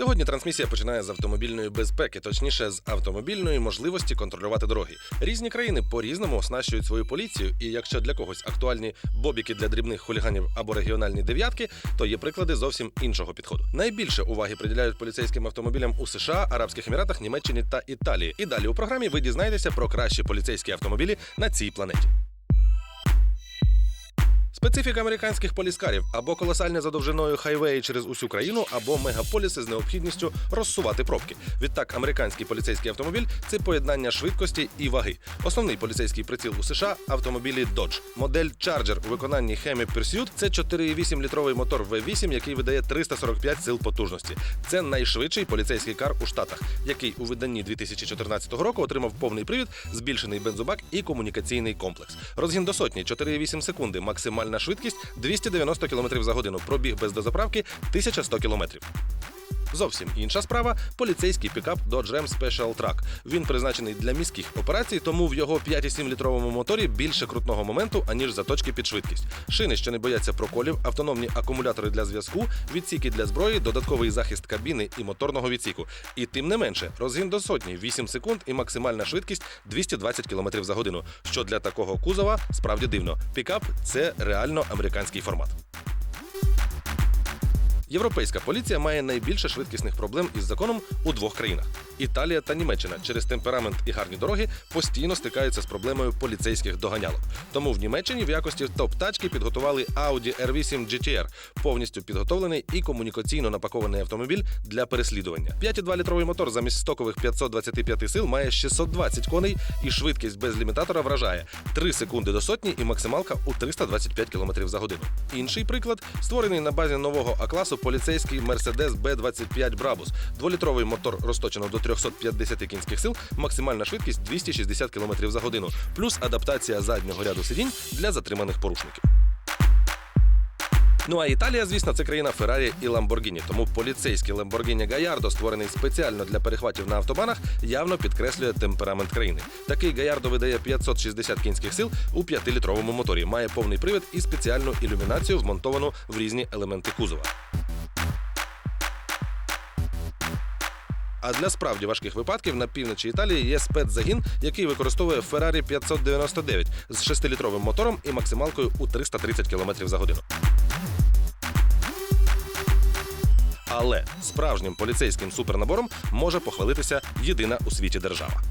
Сьогодні трансмісія починає з автомобільної безпеки, точніше з автомобільної можливості контролювати дороги. Різні країни по-різному оснащують свою поліцію, і якщо для когось актуальні бобіки для дрібних хуліганів або регіональні дев'ятки, то є приклади зовсім іншого підходу. Найбільше уваги приділяють поліцейським автомобілям у США, Арабських Еміратах, Німеччині та Італії. І далі у програмі ви дізнаєтеся про кращі поліцейські автомобілі на цій планеті. Специфіка американських поліскарів або колосальне за довжиною хайвеї через усю країну, або мегаполіси з необхідністю розсувати пробки. Відтак, американський поліцейський автомобіль це поєднання швидкості і ваги. Основний поліцейський приціл у США автомобілі Dodge. Модель Charger у виконанні Hemi Pursuit – це 4,8 літровий мотор V8, який видає 345 сил потужності. Це найшвидший поліцейський кар у Штатах, який у виданні 2014 року отримав повний привід, збільшений бензобак і комунікаційний комплекс. Розгін до сотні 4,8 секунди, максимальна швидкість 290 км за годину, пробіг без дозаправки 1100 км. Зовсім інша справа поліцейський пікап Dodge Ram Special Truck. Він призначений для міських операцій, тому в його 5,7 літровому моторі більше крутного моменту, аніж заточки під швидкість. Шини, що не бояться проколів, автономні акумулятори для зв'язку, відсіки для зброї, додатковий захист кабіни і моторного відсіку. І тим не менше, розгін до сотні 8 секунд і максимальна швидкість 220 км за годину. Що для такого кузова справді дивно. Пікап це реально американський формат. Європейська поліція має найбільше швидкісних проблем із законом у двох країнах. Італія та Німеччина через темперамент і гарні дороги постійно стикаються з проблемою поліцейських доганялок. Тому в Німеччині в якості топ-тачки підготували Audi R8 GTR, повністю підготовлений і комунікаційно напакований автомобіль для переслідування. 5,2 літровий мотор замість стокових 525 сил має 620 коней, і швидкість без лімітатора вражає 3 секунди до сотні і максималка у 325 км за годину. Інший приклад створений на базі нового А-класу поліцейський Mercedes B25 Brabus. Дволітровий мотор розточено до 350 кінських сил, максимальна швидкість 260 км за годину, плюс адаптація заднього ряду сидінь для затриманих порушників. Ну а Італія, звісно, це країна Феррарі і Ламборгіні. Тому поліцейський Lamborghini Gallardo, створений спеціально для перехватів на автобанах, явно підкреслює темперамент країни. Такий Gallardo видає 560 кінських сил у 5-літровому моторі, має повний привід і спеціальну ілюмінацію, вмонтовану в різні елементи кузова. А для справді важких випадків на півночі Італії є спецзагін, який використовує Ferrari 599 з 6-літровим мотором і максималкою у 330 км за годину. Але справжнім поліцейським супернабором може похвалитися єдина у світі держава.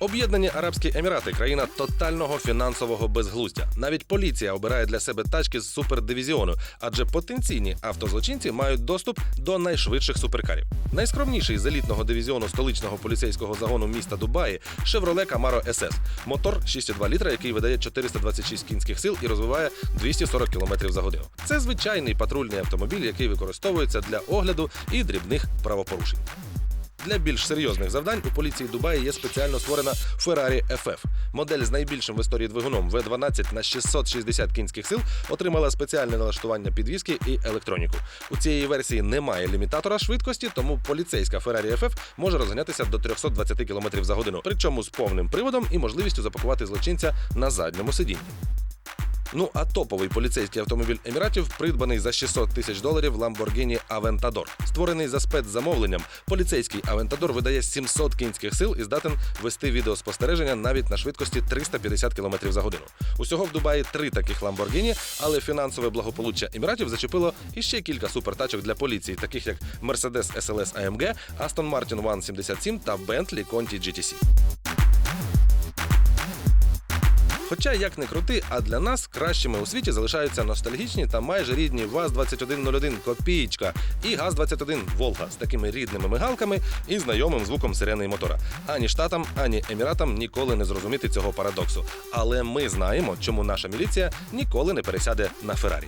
Об'єднані Арабські Емірати країна тотального фінансового безглуздя. Навіть поліція обирає для себе тачки з супердивізіону, адже потенційні автозлочинці мають доступ до найшвидших суперкарів. Найскромніший з елітного дивізіону столичного поліцейського загону міста Дубаї Chevrolet Camaro SS. Мотор 6,2 літра, який видає 426 кінських сил і розвиває 240 км за годину. Це звичайний патрульний автомобіль, який використовується для огляду і дрібних правопорушень. Для більш серйозних завдань у поліції Дубаї є спеціально створена Ferrari FF. Модель з найбільшим в історії двигуном V12 на 660 кінських сил отримала спеціальне налаштування підвіски і електроніку. У цієї версії немає лімітатора швидкості, тому поліцейська Ferrari FF може розганятися до 320 км за годину, причому з повним приводом і можливістю запакувати злочинця на задньому сидінні. Ну а топовий поліцейський автомобіль Еміратів придбаний за 600 тисяч доларів Lamborghini Aventador. Створений за спецзамовленням, поліцейський Aventador видає 700 кінських сил і здатен вести відеоспостереження навіть на швидкості 350 км за годину. Усього в Дубаї три таких Lamborghini, але фінансове благополуччя Еміратів зачепило іще кілька супертачок для поліції, таких як Mercedes SLS AMG, Aston Martin One 77 та Bentley Conti GTC. Хоча як не крути, а для нас кращими у світі залишаються ностальгічні та майже рідні ВАЗ-2101 Копієчка і ГАЗ-21 Волга з такими рідними мигалками і знайомим звуком сирени і мотора. Ані штатам, ані еміратам ніколи не зрозуміти цього парадоксу. Але ми знаємо, чому наша міліція ніколи не пересяде на Феррарі.